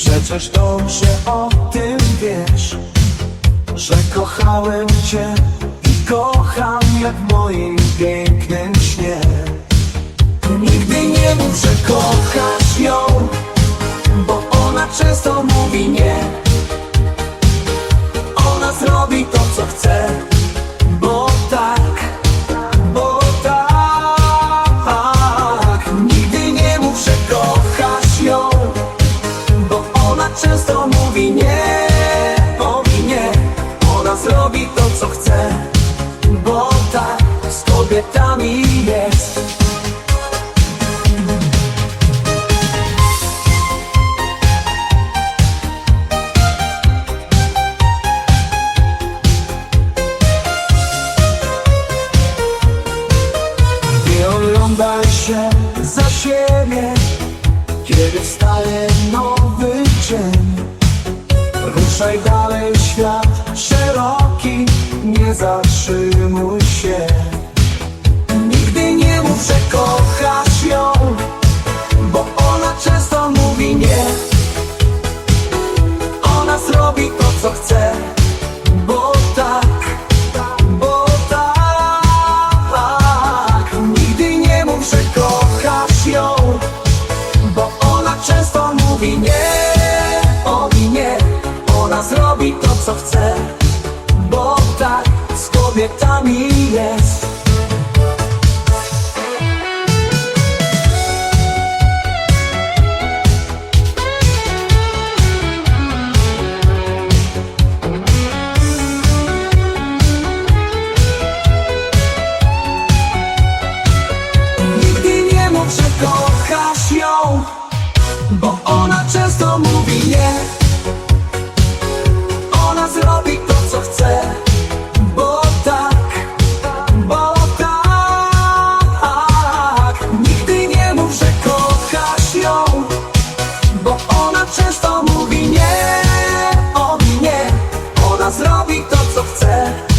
Przecież dobrze o tym wiesz Że kochałem cię i kocham jak w moim pięknym śnie. Nigdy nie mów, że kochasz mówi nie Mówi nie. Ona zrobi to co chce Bo tak z kobietami jest. Nie oglądaj się za siebie Kiedy wstaje dzień Ruszaj dalej świat szeroki Nie zatrzymuj się. Nigdy nie mów, że kochasz ją Bo ona często mówi nie. Ona zrobi to co chce Bo tak bo tak. Nigdy nie mów, że kochasz ją Bo ona często mówi nie co chcę Bo tak z kobietami jest. zrobi to, co chce.